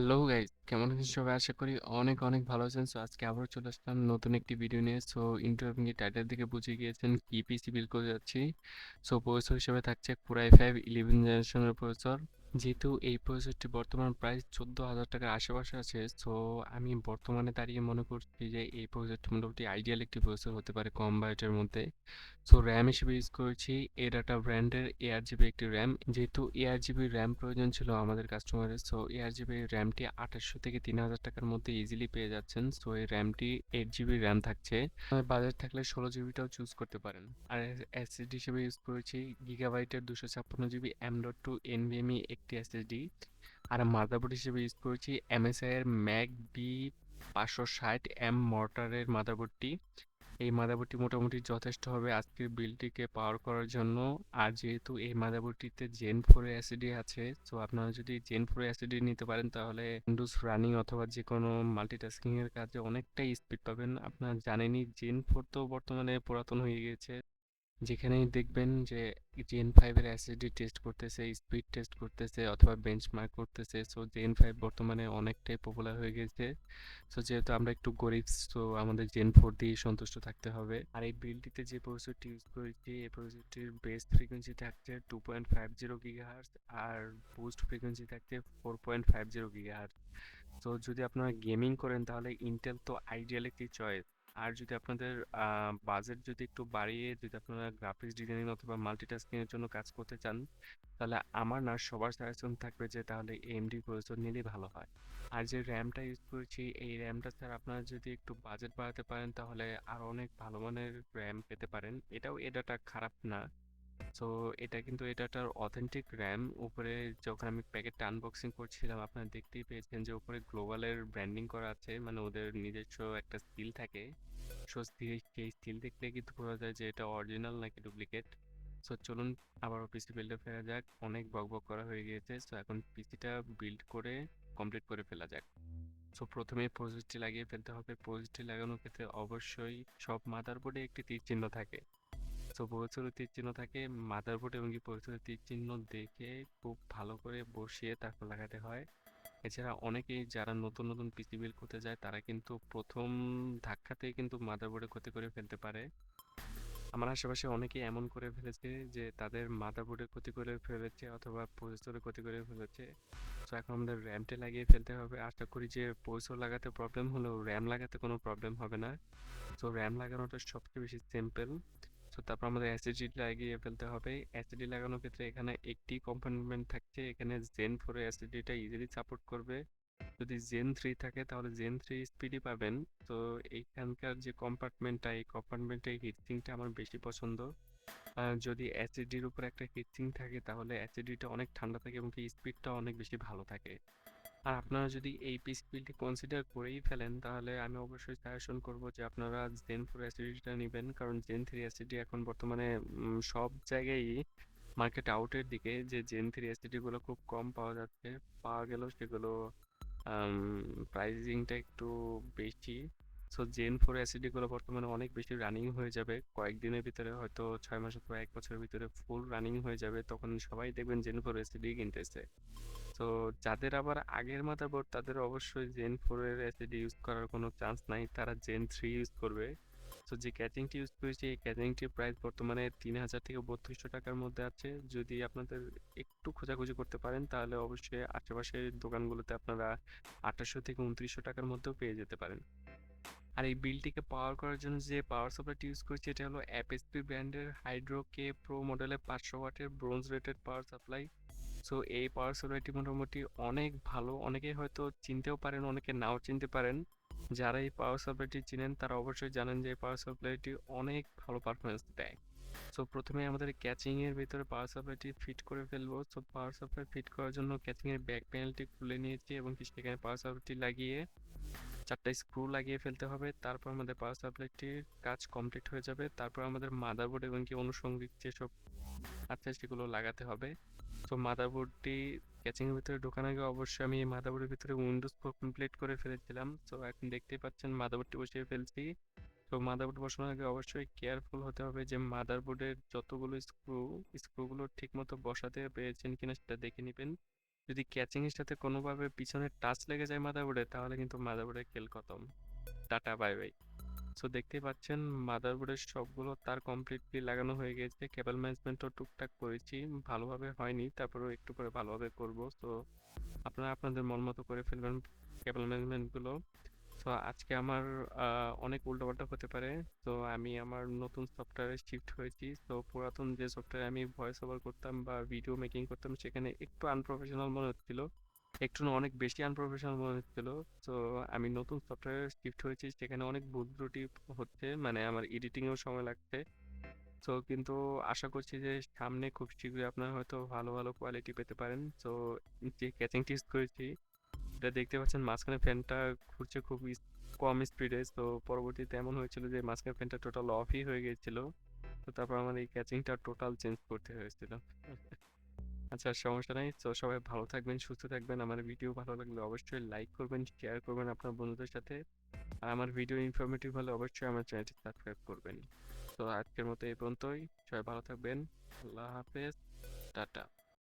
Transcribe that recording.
Hello guys কেমন আছেন সবাই? আশা করি অনেক অনেক ভালো আছেন। সো আজকে আবারও চলে আসলাম নতুন একটি ভিডিও নিয়ে। সো ইন্টারভিউ টাইটেল থেকে বুঝে গিয়েছেন কি পিসি বিল করে যাচ্ছি। সো প্রসেসর হিসেবে থাকছে পুরাই ফাইভ ইলেভেন জেনারেশনের প্রসেসর। যেহেতু এই প্রসেসরটি বর্তমান প্রাইস চোদ্দ হাজার টাকার আশেপাশে আছে সো আমি বর্তমানে দাঁড়িয়ে মনে করছি যে এই প্রসেসরটি মোটামুটি আইডিয়াল একটি প্রসেসর হতে পারে কম বাজেটের মধ্যে। সো র্যাম হিসেবে ইউজ করেছি এডাটা ব্র্যান্ডের এআর জিবি একটি র্যাম যেহেতু এআর জিবি র্যাম প্রয়োজন ছিল আমাদের কাস্টমারের সো এআর জিবি র্যামটি আঠাশশো থেকে তিন হাজার টাকার মধ্যে ইজিলি পেয়ে যাচ্ছেন। সো এই র্যামটি এইট জিবি র্যাম থাকছে। বাজেট থাকলে ষোলো জিবিটাও চুজ করতে পারেন। আর এসএসডি হিসেবে ইউজ করেছি গিগাবাইটের দুশো ছাপ্পান্ন GB M dot two NVMe একটি এসএসডি আর মাদারবোর্ড হিসেবে ইউজ করেছি এমএসআই এর ম্যাক বি পাঁচশো ষাট এম মর্টারের মাদারবোর্ডটি এই মাদারবোর্ডটি মোটামুটি যথেষ্ট হবে আজকের বিলটিকে পাওয়ার করার জন্য। আর যেহেতু এই মাদারবোর্ডটিতে জেন ফোর অ্যাসিডি আছে তো আপনারা যদি জেন ফোর অ্যাসিডি নিতে পারেন, তাহলে উইন্ডোজ রানিং অথবা যে কোনো মাল্টিটাস্কিং এর কাজে অনেকটাই স্পিড পাবেন। আপনারা জানেনই জেন ফোর তো বর্তমানে পুরাতন হয়ে গিয়েছে। যেখানেই দেখবেন যে জেন ফাইভের অ্যাসিডি টেস্ট করতেছে স্পিড টেস্ট করতেছে অথবা বেঞ্চমার্ক করতেছে সো জেন ফাইভ বর্তমানে অনেকটাই পপুলার হয়ে গেছে। সো যেহেতু আমরা একটু গরিব সো আমাদের জেন ফোর দিয়ে সন্তুষ্ট থাকতে হবে। আর এই বিলটিতে যে প্রসেসরটি ইউজ করেছি, এই প্রসেসরটির বেস ফ্রিকোয়েন্সি থাকছে two point five zero gigahertz আর বুস্ট ফ্রিকোয়েন্সি থাকছে four point five zero gigahertz তো যদি আপনারা গেমিং করেন, তাহলে ইন্টেল তো আইডিয়াল একটি চয়েস আর যদি আপনাদের বাজেট যদি একটু বাড়িয়ে যদি আপনারা গ্রাফিক্স ডিজাইনিং অথবা মাল্টিটাস্কিংয়ের জন্য কাজ করতে চান, তাহলে আমার না সবার সাজেশন থাকবে যে তাহলে এমডি প্রসেসর নিলেই ভালো হয়। আর যে র্যামটা ইউজ করেছি, এই র্যামটা স্যার আপনারা যদি একটু বাজেট বাড়াতে পারেন, তাহলে আরও অনেক ভালো মানের র্যাম পেতে পারেন। এটাও এটাটা খারাপ না। সো এটা কিন্তু এটাটার অথেন্টিক র্যাম উপরে যখন আমি প্যাকেটটা আনবক্সিং করছিলাম, আপনারা দেখতেই পেয়েছেন যে উপরে গ্লোবালের ব্র্যান্ডিং করা আছে। মানে ওদের নিজস্ব একটা স্কিল থাকে। সো সেই স্কিল দেখলে কিন্তু বোঝা যায় যে এটা অরিজিনাল নাকি ডুপ্লিকেট সো চলুন আবারও পিসি বিল্ডে ফেরা যাক। অনেক বক বক করা হয়ে গিয়েছে। সো এখন পিসিটা বিল্ড করে কমপ্লিট করে ফেলা যাক। সো প্রথমে প্রসেসরটি লাগিয়ে ফেলতে হবে। প্রসেসরটি লাগানোর ক্ষেত্রে অবশ্যই সব মাদারবোর্ডে একটি তীর চিহ্ন থাকে। সো প্রচুর তীর চিহ্ন থাকে। মাদারবোর্ড এবং কি প্রচুর তীর চিহ্ন দেখে খুব ভালো করে বসিয়ে তারপর লাগাতে হয়। এছাড়া অনেকেই যারা নতুন নতুন পিসি বিল্ড করতে যায়, তারা কিন্তু প্রথম ধাক্কাতেই কিন্তু মাদারবোর্ডে ক্ষতি করে ফেলতে পারে। আমার আশেপাশে অনেকেই এমন করে ফেলেছে যে তাদের মাদারবোর্ডে ক্ষতি করে ফেলেছে অথবা প্রসেসরে ক্ষতি করে ফেলেছে। তো এখন আমাদের র্যামটা লাগিয়ে ফেলতে হবে। আশা করি যে প্রসেসর লাগাতে প্রবলেম হলেও র্যাম লাগাতে কোনো প্রবলেম হবে না। তো র্যাম লাগানোটা সবচেয়ে বেশি সিম্পল তো তারপর আমাদের এসএসডি লাগিয়ে ফেলতে হবে। অ্যাসিডি লাগানোর ক্ষেত্রে এখানে একটি কম্পার্টমেন্ট থাকছে। এখানে জেন ফোরে অ্যাসিডিটা ইজিলি সাপোর্ট করবে। যদি জেন থ্রি থাকে তাহলে জেন থ্রি স্পিডই পাবেন। তো এইখানকার যে কম্পার্টমেন্টটা এই কম্পার্টমেন্টের হিটসিংটা আমার বেশি পছন্দ। যদি অ্যাসিডির উপর একটা হিটসিং থাকে তাহলে অ্যাসিডিটা অনেক ঠান্ডা থাকে এবং স্পিডটা অনেক বেশি ভালো থাকে। আর আপনারা যদি এই পিসি বিলটি কনসিডার করেই ফেলেন, তাহলে আমি অবশ্যই সাজেশন করব যে আপনারা জেন ফোর অ্যাসিডিটা নেবেন। কারণ জেন থ্রি অ্যাসিডি এখন বর্তমানে সব জায়গায়ই মার্কেট আউটের দিকে। যে জেন থ্রি অ্যাসিডিগুলো খুব কম পাওয়া যাচ্ছে, পাওয়া গেলেও সেগুলো প্রাইসিংটা একটু বেশি। সো জেন ফোর অ্যাসিডিগুলো বর্তমানে অনেক বেশি রানিং হয়ে যাবে। কয়েকদিনের ভিতরে, হয়তো ছয় মাস অথবা এক বছরের ভিতরে ফুল রানিং হয়ে যাবে। তখন সবাই দেখবেন জেন ফোর অ্যাসিডি কিনতেছে তো যাদের আবার আগের মাদারবোর্ড তাদের অবশ্যই জেন ফোর এর এসএসডি ইউজ করার কোনো চান্স নাই। তারা জেন থ্রি ইউজ করবে। তো যে ক্যাচিংটি ইউজ করেছি, এই ক্যাচিংটির প্রাইস বর্তমানে তিন হাজার থেকে বত্রিশশো টাকার মধ্যে আছে। যদি আপনাদের একটু খোঁজাখুঁজি করতে পারেন, তাহলে অবশ্যই আশেপাশের দোকানগুলোতে আপনারা আঠাশশো থেকে উনত্রিশশো টাকার মধ্যেও পেয়ে যেতে পারেন। আর এই বিলটিকে পাওয়ার করার জন্য যে পাওয়ার সাপ্লাইটি ইউজ করেছি, এটা হলো অ্যাপএসপি ব্র্যান্ডের হাইড্রো কে প্রো মডেলের পাঁচশো ওয়াটের bronze rated power supply so এই পাওয়ার সাপ্লাইটি মোটামুটি অনেক ভালো। অনেকে হয়তো চিনতেও পারেন, অনেকে নাও চিনতে পারেন। যারা এই পাওয়ার সাপ্লাইটি চিনেন, তারা অবশ্যই জানেন যে এই পাওয়ার সাপ্লাইটি অনেক ভালো পারফরমেন্স দেয়। সো প্রথমে আমাদের ক্যাচিংয়ের ভিতরে পাওয়ার সাপ্লাইটি ফিট করে ফেলব। সো পাওয়ার সাপ্লাই ফিট করার জন্য ক্যাচিংয়ের ব্যাক প্যানেলটি খুলে নিয়েছি এবং সেখানে পাওয়ার সাপ্লাইটি লাগিয়ে চারটা স্ক্রু লাগিয়ে ফেলতে হবে, তারপর আমাদের পাওয়ার সাপ্লাইটির কাজ কমপ্লিট হয়ে যাবে, তারপর আমাদের মাদারবোর্ড এবং কি অনুষঙ্গিক যেসব আছে সেগুলো লাগাতে হবে। তো মাদারবোর্ডটি ক্যাচিংয়ের ভিতরে ঢোকানোর আগে অবশ্যই আমি মাদারবোর্ডের ভিতরে উইন্ডোজ কমপ্লিট করে ফেলেছিলাম। তো এখন দেখতেই পাচ্ছেন মাদারবোর্ডটি বসিয়ে ফেলছি। তো মাদারবোর্ড বসানোর আগে অবশ্যই কেয়ারফুল হতে হবে যে মাদারবোর্ডের যতগুলো স্ক্রু স্ক্রুগুলো ঠিক মতো বসাতে পেরেছেন কিনা সেটা দেখে নেবেন। যদি ক্যাচিং এর সাথে কোনোভাবে পিছনে টাচ লেগে যায় মাদারবোর্ডে তাহলে কিন্তু মাদারবোর্ডের খেল খতম। টাটা বাই বাই সো দেখতে পাচ্ছেন মাদারবোর্ডের সবগুলো তার কমপ্লিটলি লাগানো হয়ে গেছে। কেবল ম্যানেজমেন্টও টুকটাক করেছি, ভালোভাবে হয়নি, তারপরেও একটু করে ভালোভাবে করব। তো আপনারা আপনাদের মন মতো করে ফেলবেন কেবল ম্যানেজমেন্টগুলো তো আজকে আমার অনেক উল্টোপাল্টা হতে পারে। তো আমি আমার নতুন সফটওয়্যারে শিফট হয়েছি। তো পুরাতন যে সফটওয়্যারে আমি ভয়েস ওভার করতাম বা ভিডিও মেকিং করতাম, সেখানে একটু আনপ্রফেশনাল মনে হচ্ছিল। একটু না, অনেক বেশি আনপ্রফেশনাল মনে হচ্ছিল। তো আমি নতুন সফটওয়্যারে শিফট হয়েছি। সেখানে অনেক ভুল ত্রুটি হচ্ছে। মানে আমার এডিটিংয়েও সময় লাগছে। তো কিন্তু আশা করছি যে সামনে খুব শীঘ্রই আপনারা হয়তো ভালো ভালো কোয়ালিটি পেতে পারেন। তো যে ক্যাচিং ইউজ করেছি এটা দেখতে পাচ্ছেন মাঝখানে ফ্যানটা ঘুরছে খুব কম স্পিডে তো পরবর্তীতে এমন হয়েছিল যে মাঝখানে ফ্যানটা টোটাল অফই হয়ে গিয়েছিল। তো তারপর আমার এই ক্যাচিংটা টোটাল চেঞ্জ করতে হয়েছিল। আচ্ছা। সমস্যা নাই। তো সবাই ভালো থাকবেন সুস্থ থাকবেন। আমার ভিডিও ভালো লাগলে অবশ্যই লাইক করবেন শেয়ার করবেন আপনার বন্ধুদের সাথে। আর আমার ভিডিও ইনফরমেটিভ হলে অবশ্যই আমার চ্যানেলটি সাবস্ক্রাইব করবেন। তো আজকের মতো এই পর্যন্তই। সবাই ভালো থাকবেন। আল্লাহ হাফেজ। টাটা।